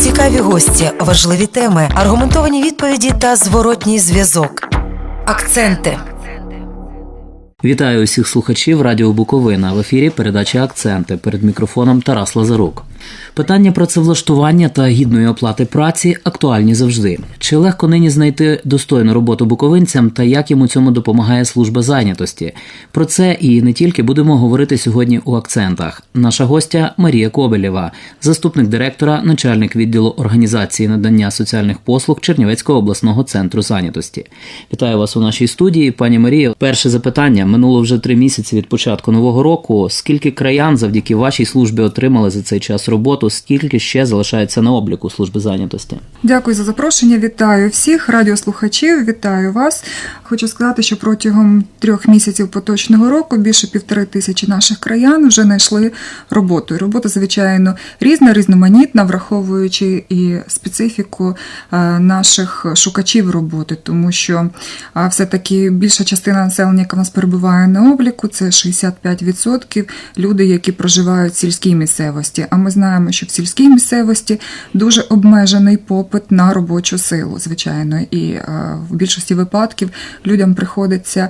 Цікаві гості, важливі теми, аргументовані відповіді та зворотній зв'язок. Акценти. Вітаю усіх слухачів Радіо Буковина. В ефірі передача Акценти перед мікрофоном Тарас Лазарук. Питання працевлаштування та гідної оплати праці актуальні завжди. Чи легко нині знайти достойну роботу буковинцям та як їм у цьому допомагає служба зайнятості? Про це і не тільки будемо говорити сьогодні у акцентах. Наша гостя Марія Кобелєва, заступник директора, начальник відділу організації надання соціальних послуг Чернівецького обласного центру зайнятості. Вітаю вас у нашій студії, пані Марія. Перше запитання минуло вже три місяці від початку нового року. Скільки краян завдяки вашій службі отримали за цей час роботу? Скільки ще залишається на обліку служби зайнятості? Дякую за запрошення. Вітаю всіх радіослухачів. Вітаю вас. Хочу сказати, що протягом трьох місяців поточного року більше півтори тисячі наших краян вже знайшли роботу. Робота, звичайно, різна, різноманітна, враховуючи і специфіку е, наших шукачів роботи, тому що е, все-таки більша частина населення, яка в нас перебуває на обліку, це 65% люди, які проживають в сільській місцевості. А ми знаємо, що в сільській місцевості дуже обмежений попит на робочу силу, звичайно, і е, в більшості випадків людям приходиться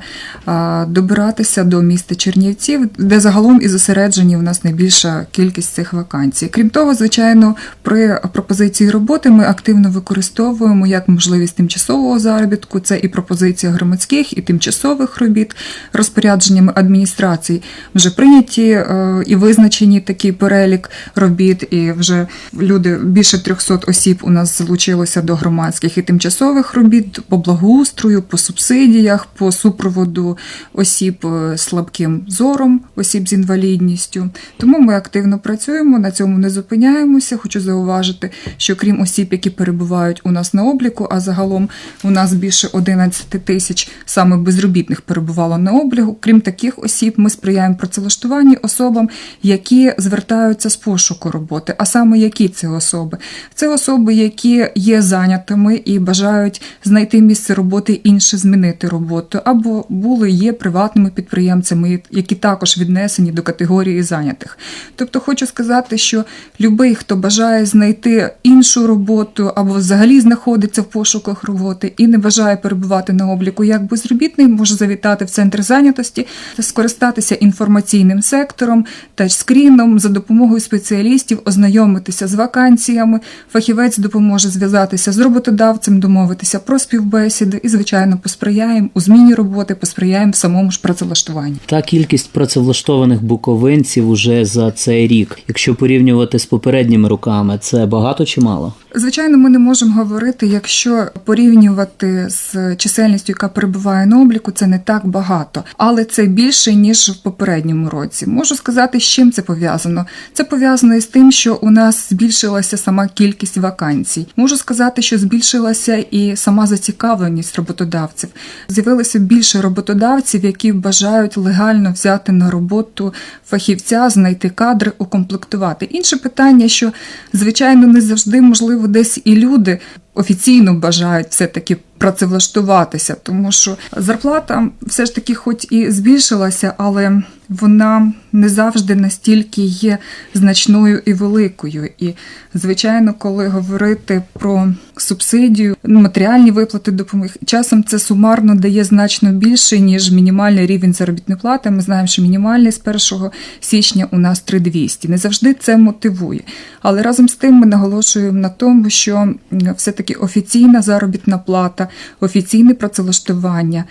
е, добиратися до міста Чернівців, де загалом і зосереджені у нас найбільша кількість цих вакансій. Крім того, звичайно, при пропозиції роботи ми активно використовуємо як можливість тимчасового заробітку, це і пропозиція громадських і тимчасових робіт розпорядженнями адміністрацій. Вже прийняті е, і визначені такий перелік робіт, і вже люди більше 300 осіб у нас залучилося до громадських і тимчасових робіт по благоустрою, по субсидіях, по супроводу осіб е, слабким зором, осіб з інвалідністю. Тому ми активно працюємо, на цьому не зупиняємося. Хочу зауважити, що крім осіб, які перебувають у нас на обліку, а загалом у нас більше 11 тисяч саме безробітних перебувало на обліку. Крім таких осіб, ми сприяємо працевлаштуванні особам, які звертаються з пошуку роботи. А саме які це особи? Це особи, які є зайнятими і бажають знайти місце роботи інше, змінити роботу, або були є приватними підприємцями, які також віднесені до категорії зайнятих. Тобто, хочу сказати, що любий, хто бажає знайти іншу роботу або взагалі знаходиться в пошуках роботи і не бажає перебувати на обліку як безробітний, може завітати в центр зайнятості та скористатися інформаційним сектором, тачскріном за допомогою спеціалістів, ознайомитися з вакансіями. Фахівець допоможе зв'язатися з роботодавцем, домовитися про співбесіди і, звичайно, посприяємо у зміні роботи, посприяємо в самому ж працевлаштуванні. Та кількість працевлаштованих буковинців уже за цей рік, якщо порівнювати з попередніми роками, це багато чи мало? Звичайно, ми не можемо говорити, якщо порівнювати з чисельністю, яка перебуває на обліку, це не так багато, але це більше ніж в попередньому році. Можу сказати, з чим це пов'язано. Це пов'язано із тим, що у нас збільшилася сама кількість вакансій. Можу сказати, що збільшилася і сама зацікавленість роботодавців. З'явилося більше роботодавців, які бажають легально взяти на роботу фахівця, знайти кадри, укомплектувати. Інше питання, що звичайно не завжди можливо десь і люди офіційно бажають все-таки працевлаштуватися, тому що зарплата все ж таки, хоч і збільшилася, але вона не завжди настільки є значною і великою. І, звичайно, коли говорити про субсидію, матеріальні виплати допомоги, часом це сумарно дає значно більше, ніж мінімальний рівень заробітної плати. Ми знаємо, що мінімальний з 1 січня у нас 3200. Не завжди це мотивує. Але разом з тим ми наголошуємо на тому, що все-таки офіційна заробітна плата, офіційне працевлаштування.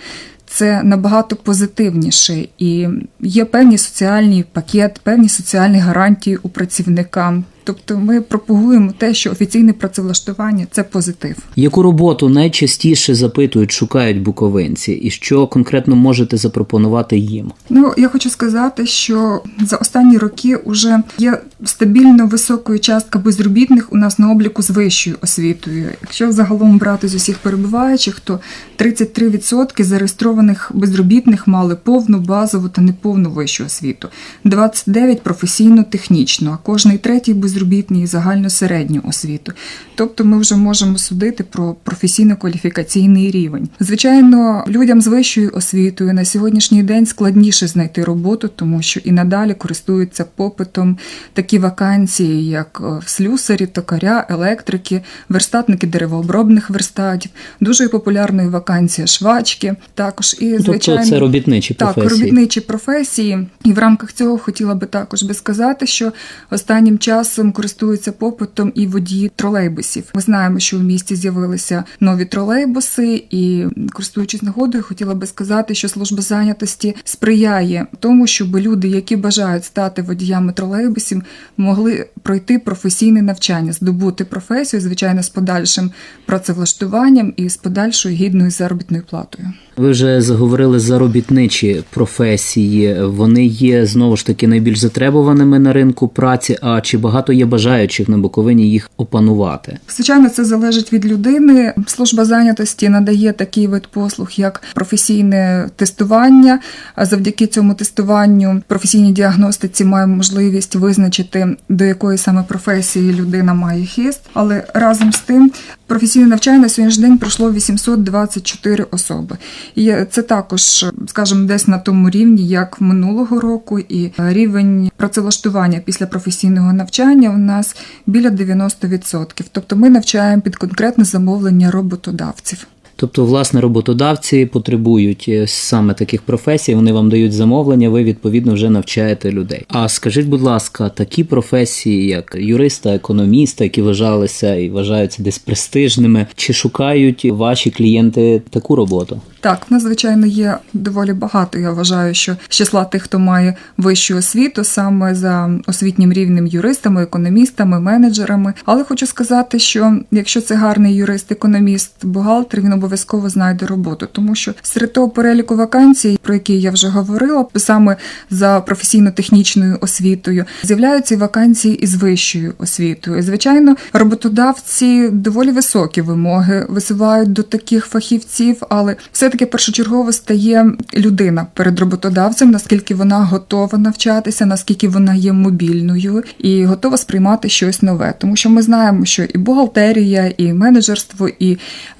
Це набагато позитивніше і є певні соціальні пакет, певні соціальні гарантії у працівника. Тобто ми пропагуємо те, що офіційне працевлаштування це позитив. Яку роботу найчастіше запитують, шукають буковинці, і що конкретно можете запропонувати їм? Ну я хочу сказати, що за останні роки вже є стабільно високою частка безробітних у нас на обліку з вищою освітою. Якщо загалом брати з усіх перебуваючих, то 33% зареєстрованих безробітних мали повну базову та неповну вищу освіту, 29% професійно-технічну, а кожний третій безробітний безробітні і загальну середню освіту. Тобто ми вже можемо судити про професійно-кваліфікаційний рівень. Звичайно, людям з вищою освітою на сьогоднішній день складніше знайти роботу, тому що і надалі користуються попитом такі вакансії, як е, слюсарі, токаря, електрики, верстатники деревообробних верстатів. Дуже популярною вакансія швачки. Також і звичайно тобто це робітничі так, професії. робітничі професії. І в рамках цього хотіла би також би сказати, що останнім часом користуються попитом і водії тролейбусів. Ми знаємо, що в місті з'явилися нові тролейбуси, і користуючись нагодою, хотіла би сказати, що служба зайнятості сприяє тому, щоб люди, які бажають стати водіями тролейбусів, могли пройти професійне навчання, здобути професію, звичайно, з подальшим працевлаштуванням і з подальшою гідною заробітною платою. Ви вже заговорили заробітничі професії. Вони є знову ж таки найбільш затребуваними на ринку праці. А чи багато є бажаючих на Буковині їх опанувати? Звичайно, це залежить від людини. Служба зайнятості надає такий вид послуг, як професійне тестування. Завдяки цьому тестуванню професійній діагностиці маємо можливість визначити, до якої саме професії людина має хист. Але разом з тим професійне навчання на сьогоднішній день пройшло 824 особи. І це також, скажімо, десь на тому рівні, як минулого року, і рівень працевлаштування після професійного навчання у нас біля 90%. Тобто ми навчаємо під конкретне замовлення роботодавців. Тобто, власне, роботодавці потребують е, саме таких професій, вони вам дають замовлення, ви відповідно вже навчаєте людей. А скажіть, будь ласка, такі професії, як юриста, економіста, які вважалися і вважаються десь престижними, чи шукають ваші клієнти таку роботу? Так, в звичайно, є доволі багато. Я вважаю, що з числа тих, хто має вищу освіту, саме за освітнім рівнем юристами, економістами, менеджерами. Але хочу сказати, що якщо це гарний юрист, економіст, бухгалтер, він обов'язково знайде роботу, тому що серед того переліку вакансій, про які я вже говорила, саме за професійно-технічною освітою, з'являються вакансії із вищою освітою. І, звичайно, роботодавці доволі високі вимоги висувають до таких фахівців, але все-таки першочергово стає людина перед роботодавцем, наскільки вона готова навчатися, наскільки вона є мобільною і готова сприймати щось нове. Тому що ми знаємо, що і бухгалтерія, і менеджерство, і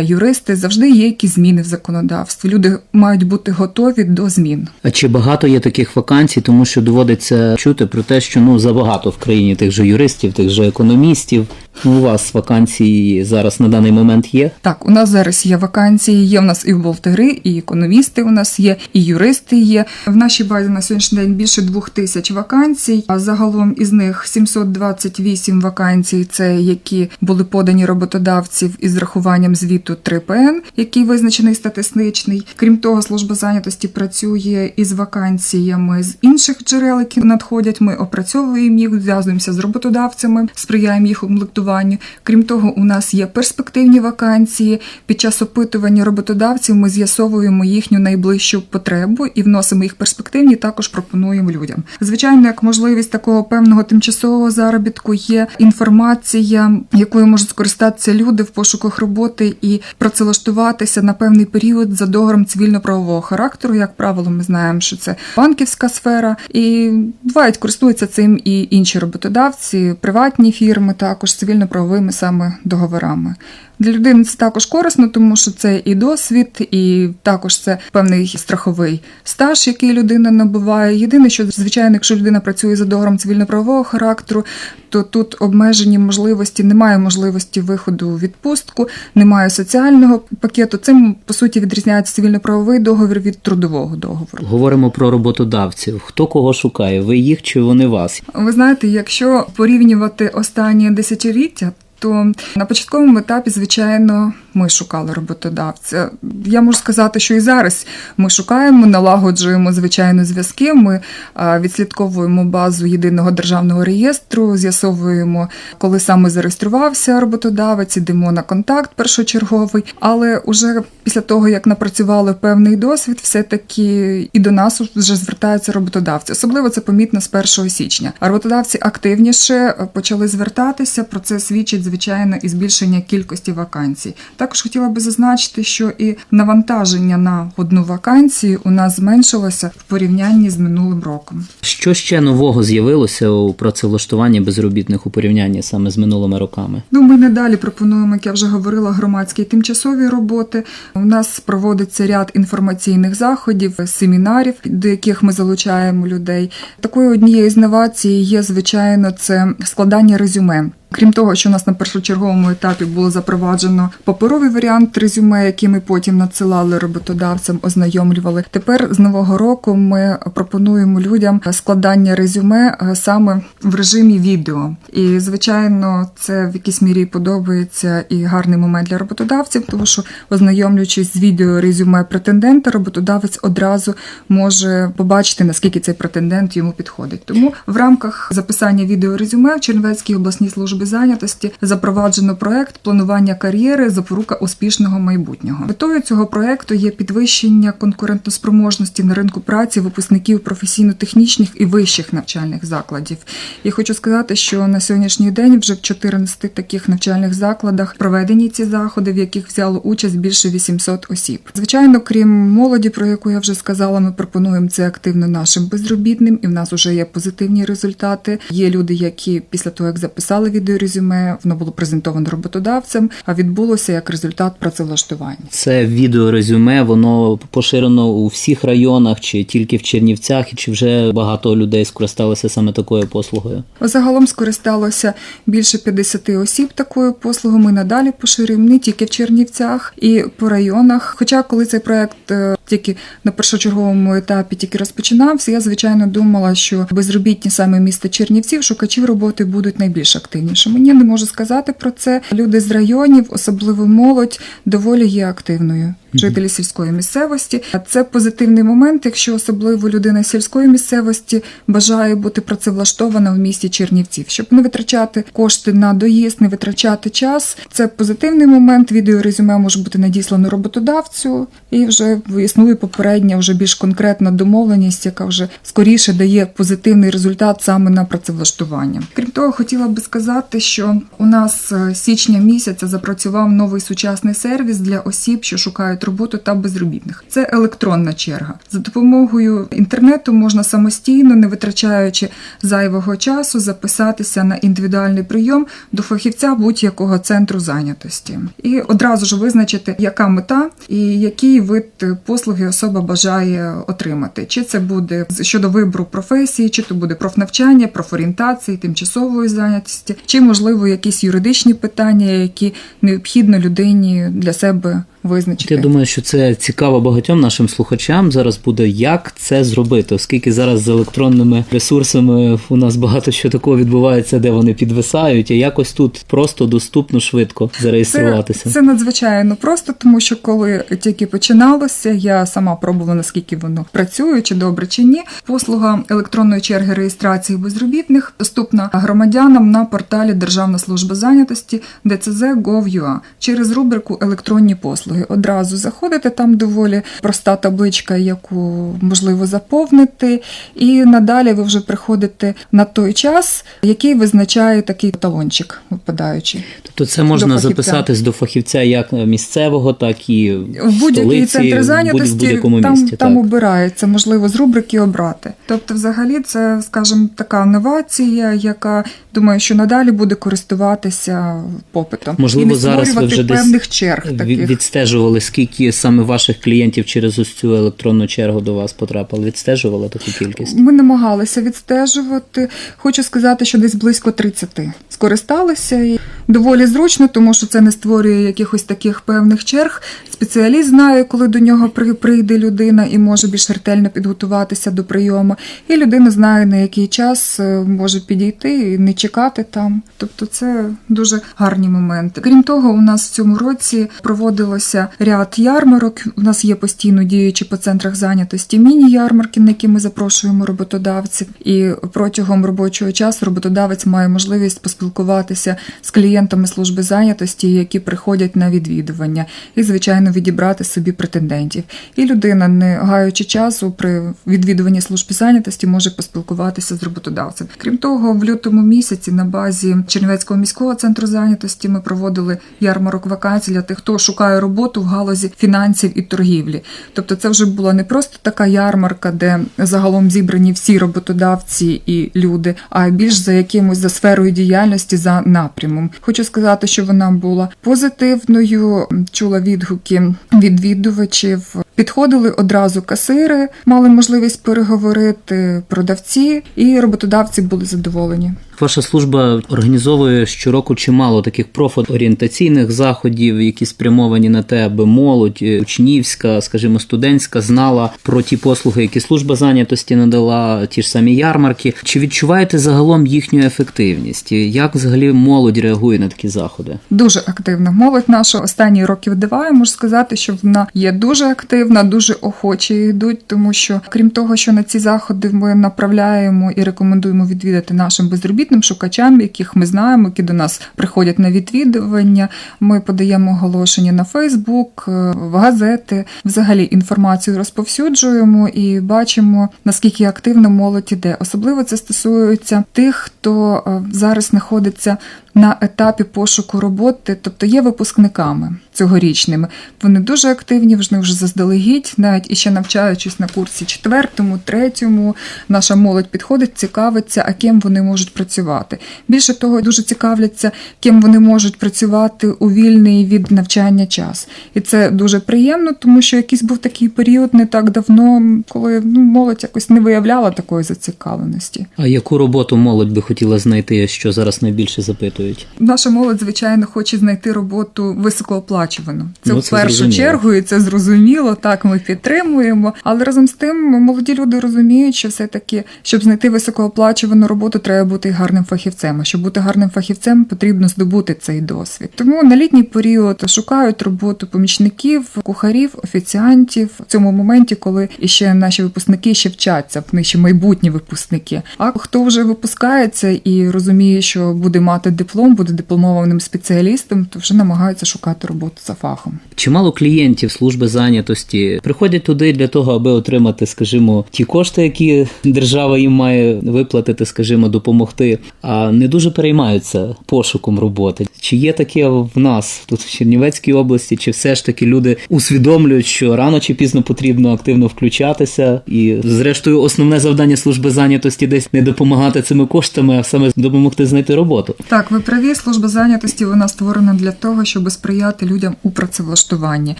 юристи завжди є якісь зміни в законодавстві. Люди мають бути готові до змін. А чи багато є таких вакансій, тому що доводиться чути про те, що ну забагато в країні тих же юристів, тих же економістів. У вас вакансії зараз на даний момент є? Так, у нас зараз є вакансії, є в нас і бухгалтери, і економісти у нас є, і юристи є. В нашій базі на сьогоднішній день більше двох тисяч вакансій. А загалом із них 728 вакансій це які були подані роботодавців із рахуванням звіту 3ПН, який визначений статистичний. Крім того, служба зайнятості працює із вакансіями з інших джерел, які надходять. Ми опрацьовуємо їх, зв'язуємося з роботодавцями, сприяємо їх комплектуванню. Крім того, у нас є перспективні вакансії. Під час опитування роботодавців ми з'ясовуємо їхню найближчу потребу і вносимо їх перспективні. Також пропонуємо людям. Звичайно, як можливість такого певного тимчасового заробітку є інформація, якою можуть скористатися люди в пошуках роботи і працевлаштуватися на певний період за договором цивільно-правового характеру. Як правило, ми знаємо, що це банківська сфера, і бувають користуються цим і інші роботодавці, приватні фірми, також цивільно-правовими саме договорами. Для людини це також корисно, тому що це і досвід, і також це певний страховий стаж, який людина набуває. Єдине, що звичайно, якщо людина працює за договором цивільно-правового характеру, то тут обмежені можливості, немає можливості виходу у відпустку, немає соціального пакету. Цим по суті відрізняється цивільно-правовий договір від трудового договору. Говоримо про роботодавців. Хто кого шукає? Ви їх чи вони вас? Ви знаєте, якщо порівнювати останні десятиліття, то на початковому етапі, звичайно, ми шукали роботодавця. Я можу сказати, що і зараз ми шукаємо, налагоджуємо звичайно зв'язки. Ми відслідковуємо базу єдиного державного реєстру, з'ясовуємо, коли саме зареєструвався роботодавець, ідемо на контакт першочерговий. Але уже після того, як напрацювали певний досвід, все-таки і до нас вже звертаються роботодавці. Особливо це помітно з 1 січня. Роботодавці активніше почали звертатися. Про це свідчить звичайно і збільшення кількості вакансій. Також хотіла би зазначити, що і навантаження на одну вакансію у нас зменшилося в порівнянні з минулим роком. Що ще нового з'явилося у працевлаштуванні безробітних у порівнянні саме з минулими роками? Ну, ми надалі пропонуємо, як я вже говорила, громадські тимчасові роботи. У нас проводиться ряд інформаційних заходів, семінарів, до яких ми залучаємо людей. Такою однією з новацій є, звичайно, це складання резюме. Крім того, що у нас на першочерговому етапі було запроваджено паперовий варіант резюме, який ми потім надсилали роботодавцям, ознайомлювали. Тепер з нового року ми пропонуємо людям складання резюме е, саме в режимі відео. І звичайно, це в якійсь мірі подобається і гарний момент для роботодавців, тому що ознайомлюючись з відео резюме претендента, роботодавець одразу може побачити наскільки цей претендент йому підходить. Тому в рамках записання відео резюме в Чернівецькій обласній службі зайнятості запроваджено проект планування кар'єри запорука успішного майбутнього. Метою цього проекту є підвищення конкурентоспроможності на ринку праці випускників професійно-технічних і вищих навчальних закладів. І хочу сказати, що на сьогоднішній день вже в 14 таких навчальних закладах проведені ці заходи, в яких взяло участь більше 800 осіб. Звичайно, крім молоді, про яку я вже сказала, ми пропонуємо це активно нашим безробітним, і в нас вже є позитивні результати. Є люди, які після того як записали відеорезюме, воно було презентовано роботодавцем, а відбулося як результат працевлаштування. Це відеорезюме, воно поширено у всіх районах, чи тільки в Чернівцях, і чи вже багато людей скористалися саме такою послугою? Загалом скористалося більше 50 осіб такою послугою. Ми надалі поширюємо не тільки в Чернівцях і по районах. Хоча, коли цей проект е, тільки на першочерговому етапі тільки розпочинався, я звичайно думала, що безробітні саме міста Чернівців шукачів роботи будуть найбільш активнішими. Ні, не можу сказати про це. Люди з районів, особливо молодь, доволі є активною. Жителі сільської місцевості. А Це позитивний момент, якщо особливо людина сільської місцевості бажає бути працевлаштована в місті Чернівців, щоб не витрачати кошти на доїзд, не витрачати час. Це позитивний момент. Відеорезюме може бути надіслано роботодавцю, і вже існує попередня, вже більш конкретна домовленість, яка вже скоріше дає позитивний результат саме на працевлаштування. Крім того, хотіла би сказати, що у нас е, січня місяця запрацював новий сучасний сервіс для осіб, що шукають роботу та безробітних. Це електронна черга. За допомогою інтернету можна самостійно, не витрачаючи зайвого часу, записатися на індивідуальний прийом до фахівця будь-якого центру зайнятості і одразу ж визначити, яка мета і який вид послуги особа бажає отримати. Чи це буде щодо вибору професії, чи то буде профнавчання, профорієнтації, тимчасової зайнятості, чи можливо якісь юридичні питання, які необхідно людині для себе визначити. Я думаю, що це цікаво багатьом нашим слухачам. Зараз буде як це зробити, оскільки зараз з електронними ресурсами у нас багато що такого відбувається, де вони підвисають, а якось тут просто доступно швидко зареєструватися. Це, це надзвичайно просто, тому що коли тільки починалося, я сама пробувала наскільки воно працює, чи добре, чи ні. Послуга електронної черги реєстрації безробітних доступна громадянам на порталі Державна служба зайнятості DCZ.gov.ua через рубрику Електронні послуги. Одразу заходите, там доволі проста табличка, яку можливо заповнити, і надалі ви вже приходите на той час, який визначає такий талончик випадаючий. Тобто це можна До записатись до фахівця як місцевого, так і В будь-який столиці, центр в зайнятості будь-якому там, місті. там так. обирається, можливо, з рубрики обрати. Тобто, взагалі, це, скажімо, така новація, яка думаю, що надалі буде користуватися попитом Можливо, і не зараз ви вже десь певних черг Ві- таких. Відстежували, скільки саме ваших клієнтів через ось цю електронну чергу до вас потрапили? Відстежували таку кількість? Ми намагалися відстежувати. Хочу сказати, що десь близько 30 скористалися і доволі зручно, тому що це не створює якихось таких певних черг. Спеціаліст знає, коли до нього при- прийде людина і може більш ретельно підготуватися до прийому. І людина знає, на який час е, може підійти і не чекати там. Тобто, це дуже гарні моменти. Крім того, у нас в цьому році проводилося відбувався ряд ярмарок. У нас є постійно діючі по центрах зайнятості міні-ярмарки, на які ми запрошуємо роботодавців. І протягом робочого часу роботодавець має можливість поспілкуватися з клієнтами служби зайнятості, які приходять на відвідування, і звичайно відібрати собі претендентів. І людина, не гаючи часу, при відвідуванні служби зайнятості може поспілкуватися з роботодавцем. Крім того, в лютому місяці на базі Чернівецького міського центру зайнятості ми проводили ярмарок вакансій для тих, хто шукає роботу в галузі фінансів і торгівлі. Тобто, це вже була не просто така ярмарка, де загалом зібрані всі роботодавці і люди, а більш за якимось за сферою діяльності за напрямом. Хочу сказати, що вона була позитивною, чула відгуки відвідувачів. Підходили одразу касири, мали можливість переговорити продавці, і роботодавці були задоволені. Ваша служба організовує щороку чимало таких профорієнтаційних заходів, які спрямовані на те, аби молодь е, учнівська, скажімо, студентська знала про ті послуги, які служба зайнятості надала, ті ж самі ярмарки. Чи відчуваєте загалом їхню ефективність? Як взагалі молодь реагує на такі заходи? Дуже активна. Молодь наша останні років диває. Можу сказати, що вона є дуже активна, дуже охоче йдуть, тому що крім того, що на ці заходи ми направляємо і рекомендуємо відвідати нашим безробітним шукачам, яких ми знаємо, які до нас приходять на відвідування. Ми подаємо оголошення на Фейсбук, е, в газети. Взагалі інформацію розповсюджуємо і бачимо наскільки активно молодь іде. Особливо це стосується тих, хто е, зараз знаходиться на етапі пошуку роботи, тобто є випускниками цьогорічними. Вони дуже активні, вони вже заздалегідь, навіть іще навчаючись на курсі четвертому, третьому, наша молодь підходить, цікавиться, а ким вони можуть працювати. Більше того, дуже цікавляться, ким вони можуть працювати у вільний від навчання час. І це дуже приємно, тому що якийсь був такий період не так давно, коли ну, молодь якось не виявляла такої зацікавленості. А яку роботу молодь би хотіла знайти, що зараз найбільше запитують? Наша молодь, звичайно, хоче знайти роботу високооплачувану. Це Ну, в це першу зрозуміло. чергу, і це зрозуміло. Так, ми підтримуємо. Але разом з тим, молоді люди розуміють, що все таки, щоб знайти високооплачувану роботу, треба бути гарним фахівцем. А щоб бути гарним фахівцем, потрібно здобути цей досвід. Тому на літній період шукають роботу помічників, кухарів, офіціантів в цьому моменті, коли іще наші випускники ще вчаться, в них ще майбутні випускники. А хто вже випускається і розуміє, що буде мати диплом, буде дипломованим спеціалістом, то вже намагаються шукати роботу за фахом. Чимало клієнтів служби зайнятості приходять туди для того, аби отримати, скажімо, ті кошти, які держава їм має виплатити, скажімо, допомогти, а не дуже переймаються пошуком роботи. Чи є таке в нас тут в Чернівецькій області, чи все ж таки люди усвідомлюють, що рано чи пізно потрібно активно включатися, і зрештою основне завдання служби зайнятості десь не допомагати цими коштами, а саме допомогти знайти роботу. Так, ви праві, служба зайнятості вона створена для того, щоб сприяти людям у працевлаштуванні.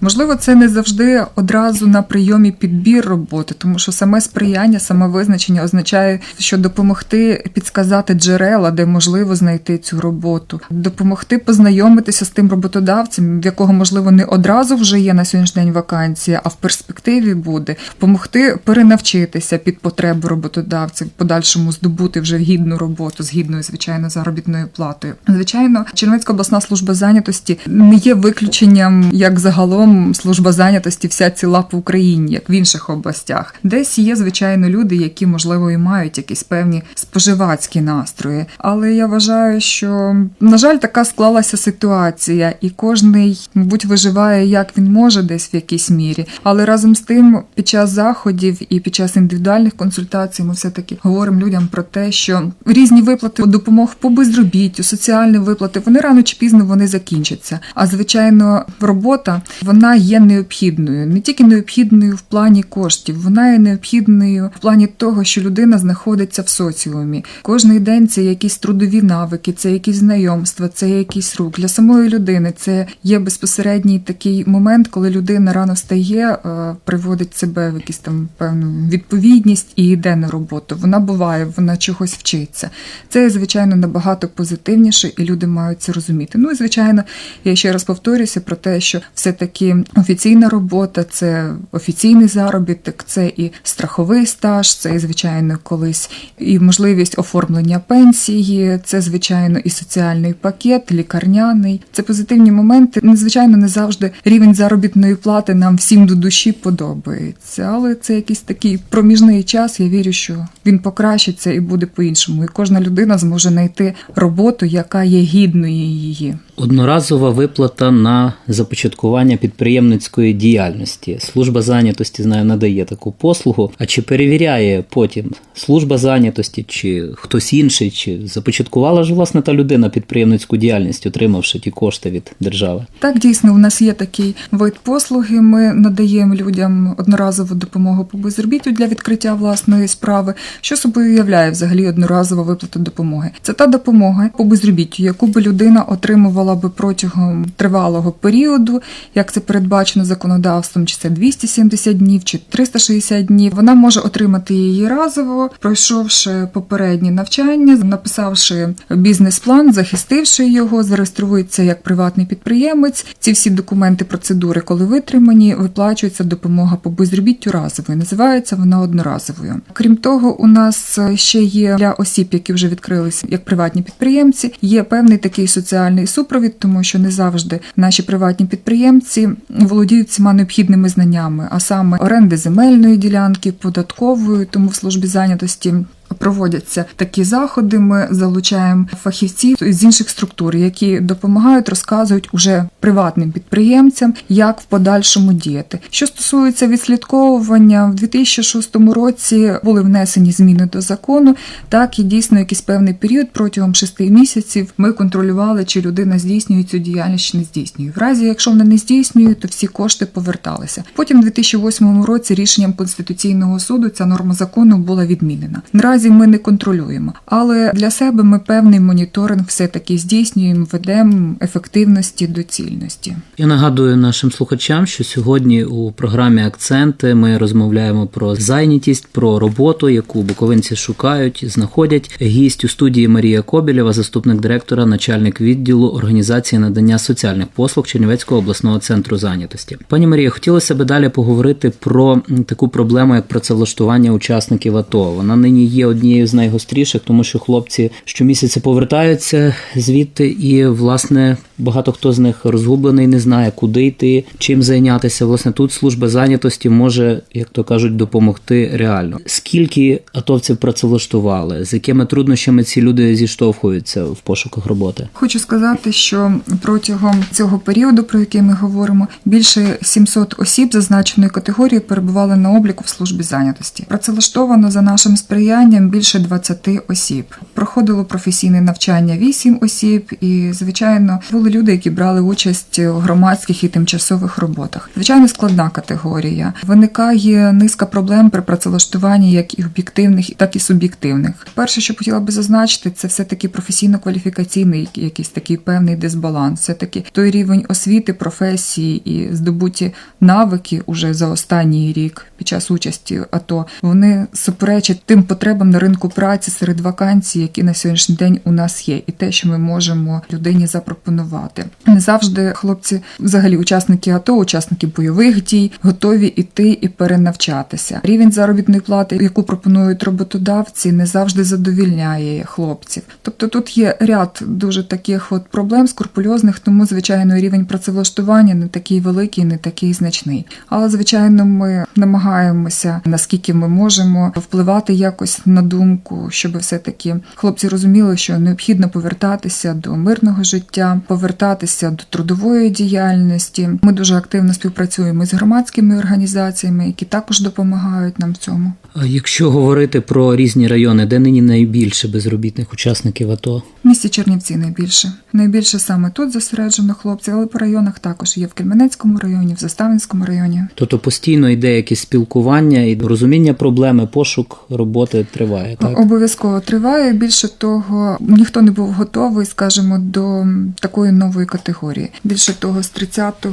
Можливо, це не завжди одразу на прийомі підбір роботи, тому що саме сприяння, саме визначення означає, що допомогти підсказати джерела, де можливо знайти цю роботу, допомогти познайомитися з тим роботодавцем, в якого можливо не одразу вже є на сьогоднішній день вакансія, а в перспективі буде, допомогти перенавчитися під потребу роботодавця, в подальшому здобути вже гідну роботу з гідною, звичайно, заробітною платою. Звичайно, Чернівецька обласна служба зайнятості не є виключенням, як загалом служба зайнятості вся ціла по Україні, як в інших областях. Десь є, звичайно, люди, які можливо і мають якісь певні споживацькі настрої. Але я вважаю, що на жаль, така склалася ситуація, і кожний, мабуть, виживає як він може, десь в якійсь мірі. Але разом з тим, під час заходів і під час індивідуальних консультацій, ми все таки говоримо людям про те, що різні виплати допомог по безробіттю, соціальні виплати, вони рано чи пізно вони закінчаться. А звичайно, робота вона є необхідною, не тільки необхідною в плані коштів, вона є необхідною в плані того, що людина знаходиться в соціумі. Кожний день це якісь трудові навики, це якісь знайомства, це якийсь рук для самої людини. Це є безпосередній такий момент, коли людина рано встає, е, приводить себе в якусь там певну відповідність і йде на роботу. Вона буває, вона чогось вчиться. Це звичайно набагато позитивніше. Ефективніше, і люди мають це розуміти. Ну і звичайно, я ще раз повторюся про те, що все-таки офіційна робота це офіційний заробіток, це і страховий стаж, це і звичайно колись і можливість оформлення пенсії, це звичайно і соціальний пакет, лікарняний. Це позитивні моменти. Незвичайно, не завжди рівень заробітної плати нам всім до душі подобається, але це якийсь такий проміжний час. Я вірю, що він покращиться і буде по-іншому. І кожна людина зможе знайти роботу, яка є гідною її. Одноразова виплата на започаткування підприємницької діяльності. Служба зайнятості знаю, надає таку послугу. А чи перевіряє потім служба зайнятості, чи хтось інший, чи започаткувала ж власне та людина підприємницьку діяльність, отримавши ті кошти від держави? Так, дійсно, у нас є такий вид послуги. Ми надаємо людям одноразову допомогу по безробіттю для відкриття власної справи. Що собою уявляє взагалі одноразова виплата допомоги? Це та допомога по безробіттю, яку би людина отримувала би протягом тривалого періоду, як це передбачено законодавством, чи це 270 днів, чи 360 днів. Вона може отримати її разово, пройшовши попередні навчання, написавши бізнес-план, захистивши його, зареєструється як приватний підприємець. Ці всі документи, процедури, коли витримані, виплачується допомога по безробіттю разовою. Називається вона одноразовою. Крім того, у нас ще є для осіб, які вже відкрилися як приватні підприємці, є певний такий соціальний супровід, тому що не завжди наші приватні підприємці володіють всіма необхідними знаннями, а саме оренди земельної ділянки, податкової, тому в службі зайнятості. Проводяться такі заходи. Ми залучаємо фахівців з інших структур, які допомагають, розказують уже приватним підприємцям, як в подальшому діяти. Що стосується відслідковування, в 2006 році були внесені зміни до закону. Так і дійсно якийсь певний період протягом шести місяців ми контролювали, чи людина здійснює цю діяльність, чи не здійснює. В разі, якщо вона не здійснює, то всі кошти поверталися. Потім, у 2008 році, рішенням конституційного суду ця норма закону була відмінена. Наразі ми не контролюємо, але для себе ми певний моніторинг все таки здійснюємо, ведемо ефективності, доцільності. Я нагадую нашим слухачам, що сьогодні у програмі Акценти ми розмовляємо про зайнятість, про роботу, яку буковинці шукають, знаходять. Гість у студії Марія Кобілєва, заступник директора, начальник відділу організації надання соціальних послуг Чернівецького обласного центру зайнятості. Пані Марія, хотілося би далі поговорити про таку проблему, як працевлаштування учасників АТО. Вона нині є однією з найгостріших, тому що хлопці щомісяця повертаються звідти, і власне багато хто з них розгублений, не знає, куди йти, чим зайнятися. Власне, тут служба зайнятості може, як то кажуть, допомогти реально. Скільки атовців працевлаштували, з якими труднощами ці люди зіштовхуються в пошуках роботи? Хочу сказати, що протягом цього періоду, про який ми говоримо, більше 700 осіб зазначеної категорії перебували на обліку в службі зайнятості. Працевлаштовано за нашим сприянням більше 20 осіб. Проходило професійне навчання 8 осіб, і звичайно були люди, які брали участь у громадських і тимчасових роботах. Звичайно, складна категорія. Виникає низка проблем при працевлаштуванні, як і об'єктивних, так і суб'єктивних. Перше, що хотіла би зазначити, це все таки професійно-кваліфікаційний якийсь такий певний дисбаланс. Все таки той рівень освіти, професії і здобуті навики уже за останній рік під час участі АТО вони суперечать тим потребам на ринку праці серед вакансій, які на сьогоднішній день у нас є, і те, що ми можемо людині запропонувати. Не завжди хлопці, взагалі, учасники АТО, учасники бойових дій, готові іти і перенавчатися. Рівень заробітної плати, яку пропонують роботодавці, не завжди задовільняє хлопців. Тобто тут є ряд дуже таких от проблем скрупульозних, тому звичайно рівень працевлаштування не такий великий, не такий значний. Але звичайно, ми намагаємося наскільки ми можемо впливати якось на думку, щоб все таки хлопці розуміли, що необхідно повертатися до мирного життя, повертатися до трудової діяльності. Ми дуже активно співпрацюємо з громадськими організаціями, які також допомагають нам в цьому. А Якщо говорити про різні райони, де нині найбільше безробітних учасників АТО? В місті Чернівці найбільше. Найбільше саме тут зосереджено хлопців, але по районах також є в Кельменецькому районі, в Заставинському районі. Тобто постійно йде якесь спілкування і розуміння проблеми, пошук роботи триває. Триває, так? Обов'язково триває. Більше того, ніхто не був готовий, скажімо, до такої нової категорії. Більше того, з 30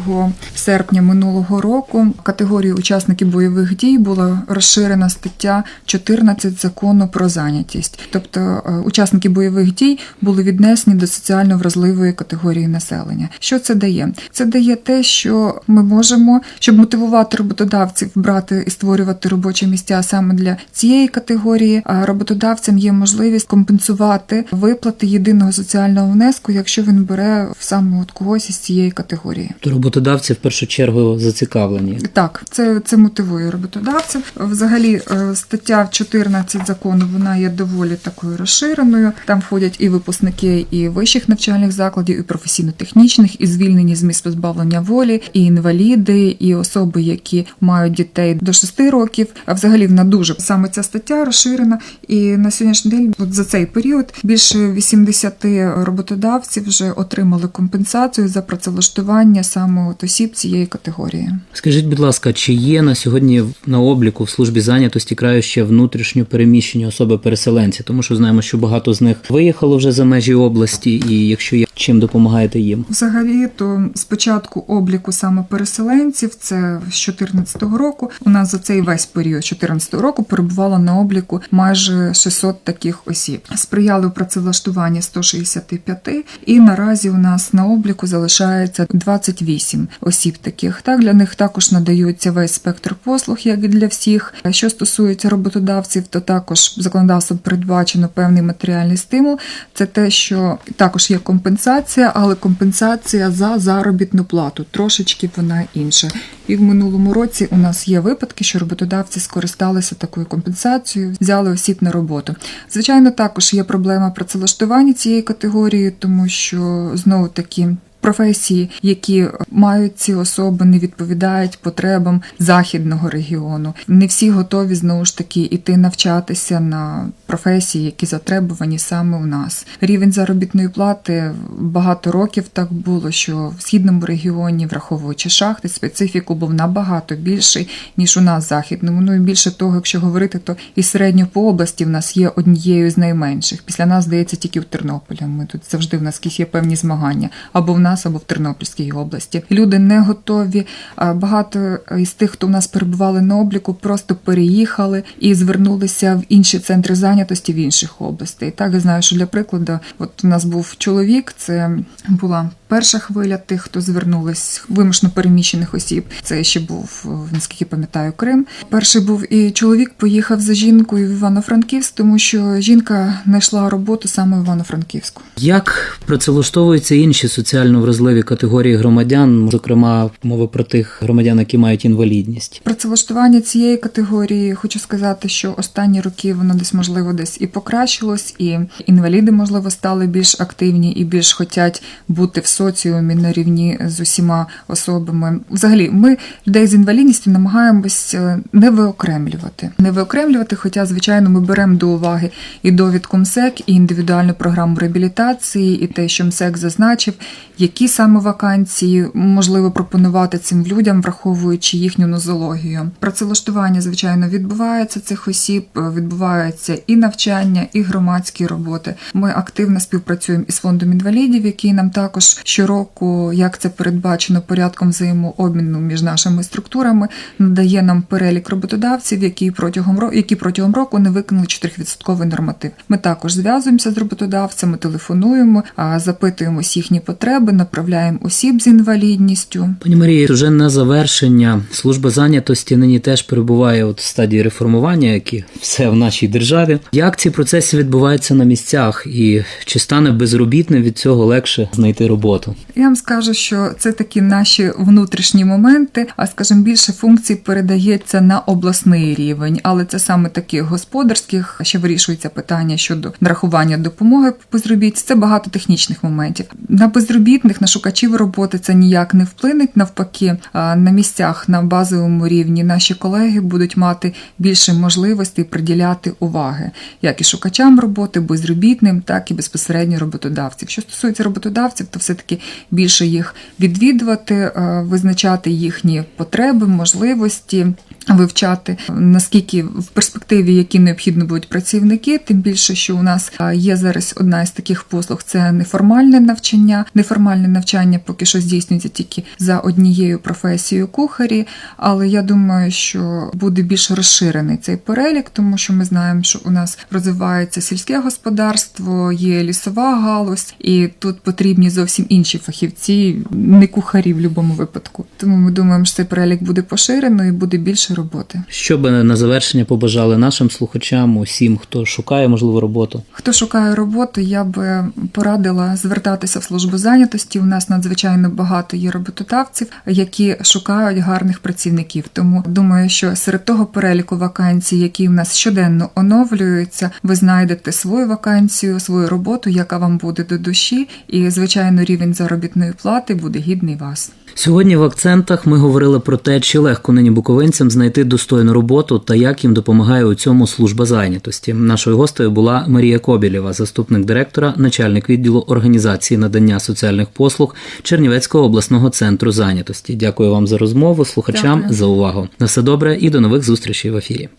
серпня минулого року категорії учасників бойових дій була розширена стаття 14 закону про зайнятість. Тобто е, учасники бойових дій були віднесені до соціально вразливої категорії населення. Що це дає? Це дає те, що ми можемо, щоб мотивувати роботодавців брати і створювати робочі місця саме для цієї категорії. Роботодавцям є можливість компенсувати виплати єдиного соціального внеску, якщо він бере саме от когось із цієї категорії. То роботодавці в першу чергу зацікавлені. Так, це, це мотивує роботодавців. Взагалі, е, стаття 14 закону вона є доволі такою розширеною. Там входять і випускники і вищих навчальних закладів, і професійно-технічних, і звільнені з місць позбавлення волі, і інваліди, і особи, які мають дітей до 6 років. А взагалі вона дуже саме ця стаття розширена. І на сьогоднішній день, от за цей період, більше 80 роботодавців вже отримали компенсацію за працевлаштування саме от осіб цієї категорії. Скажіть, будь ласка, чи є на сьогодні на обліку в службі зайнятості краю ще внутрішньо переміщені особи-переселенці? Тому що знаємо, що багато з них виїхало вже за межі області, і якщо є чим допомагаєте їм? Взагалі, то спочатку обліку саме переселенців, це з 2014 року. У нас за цей весь період 2014 року перебувало на обліку майже 600 таких осіб. Сприяли у працевлаштуванні 165, і наразі у нас на обліку залишається 28 осіб таких. Так для них також надається весь спектр послуг, як і для всіх. Що стосується роботодавців, то також законодавством передбачено певний матеріальний стимул. Це те, що також є компенсація, але компенсація за заробітну плату. Трошечки вона інша. І в минулому році у нас є випадки, що роботодавці скористалися такою компенсацією, взяли осіб на роботу. Звичайно, також є проблема працевлаштування цієї категорії, тому що знову таки. Професії, які мають ці особи, не відповідають потребам західного регіону. Не всі готові знову ж таки іти навчатися на професії, які затребувані саме у нас. Рівень заробітної плати багато років так було, що в східному регіоні, враховуючи шахти, специфіку був набагато більший ніж у нас західному. Ну і більше того, якщо говорити, то і середньо по області в нас є однією з найменших. Після нас здається тільки в Тернополі. Ми тут завжди в нас є певні змагання або в нас, або в Тернопільській області. Люди не готові. Багато із тих, хто в нас перебували на обліку, просто переїхали і звернулися в інші центри зайнятості в інших областей. Так я знаю, що для прикладу, от у нас був чоловік, це була перша хвиля тих, хто звернулись вимушено переміщених осіб. Це ще був, наскільки пам'ятаю, Крим. Перший був і чоловік поїхав за жінкою в Івано-Франківськ, тому що жінка знайшла роботу саме в Івано-Франківську. Як працевлаштовуються інші соціально вразливі категорії громадян, зокрема мова про тих громадян, які мають інвалідність? Працевлаштування цієї категорії, хочу сказати, що останні роки воно десь можливо десь і покращилось, і інваліди, можливо, стали більш активні і більш хотять бути в соціумі на рівні з усіма особами. Взагалі, ми людей з інвалідністю намагаємось е, не виокремлювати. Не виокремлювати, хоча, звичайно, ми беремо до уваги і довідку МСЕК, і індивідуальну програму реабілітації, і те, що МСЕК зазначив, які саме вакансії можливо пропонувати цим людям, враховуючи їхню нозологію. Працевлаштування, звичайно, відбувається цих осіб, відбувається і навчання, і громадські роботи. Ми активно співпрацюємо із фондом інвалідів, який нам також щороку, як це передбачено порядком взаємообміну між нашими структурами, надає нам перелік роботодавців, які протягом року, які протягом року не виконали 4% норматив. Ми також зв'язуємося з роботодавцями, телефонуємо, запитуємо їхні потреби, направляємо осіб з інвалідністю. Пані Марії, вже на завершення служба зайнятості нині теж перебуває от в стадії реформування, як і все в нашій державі. Як ці процеси відбуваються на місцях, і чи стане безробітним від цього легше знайти роботу? Я вам скажу, що це такі наші внутрішні моменти, а скажімо, більше функцій передається на обласний рівень, але це саме таких господарських, ще вирішується питання щодо нарахування допомоги по безробітці. Це багато технічних моментів. На безробітних них на шукачів роботи це ніяк не вплине. Навпаки, на місцях на базовому рівні наші колеги будуть мати більше можливостей приділяти уваги як і шукачам роботи, безробітним, так і безпосередньо роботодавців. Що стосується роботодавців, то все-таки більше їх відвідувати, е, визначати їхні потреби, можливості. Вивчати наскільки в перспективі які необхідно будуть працівники, тим більше, що у нас є зараз одна із таких послуг це неформальне навчання. Неформальне навчання поки що здійснюється тільки за однією професією кухарі, але я думаю, що буде більш розширений цей перелік, тому що ми знаємо, що у нас розвивається сільське господарство, є лісова галузь, і тут потрібні зовсім інші фахівці, не кухарі в будь-якому випадку. Тому ми думаємо, що цей перелік буде поширено і буде більше роботи. Що би на завершення побажали нашим слухачам, усім, хто шукає можливу роботу? Хто шукає роботу, я би порадила звертатися в службу зайнятості. У нас надзвичайно багато є роботодавців, які шукають гарних працівників. Тому думаю, що серед того переліку вакансій, які в нас щоденно оновлюються, ви знайдете свою вакансію, свою роботу, яка вам буде до душі, і звичайно, рівень заробітної плати буде гідний вас. Сьогодні в акцентах ми говорили про те, чи легко нині буковинцям знайти достойну роботу та як їм допомагає у цьому служба зайнятості. Нашою гостею була Марія Кобілєва, заступник директора, начальник відділу організації надання соціальних послуг Чернівецького обласного центру зайнятості. Дякую вам за розмову, слухачам Дякую. за увагу. На все добре і до нових зустрічей в ефірі.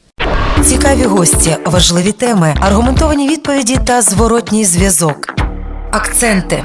Цікаві гості, важливі теми, аргументовані відповіді та зворотній зв'язок. Акценти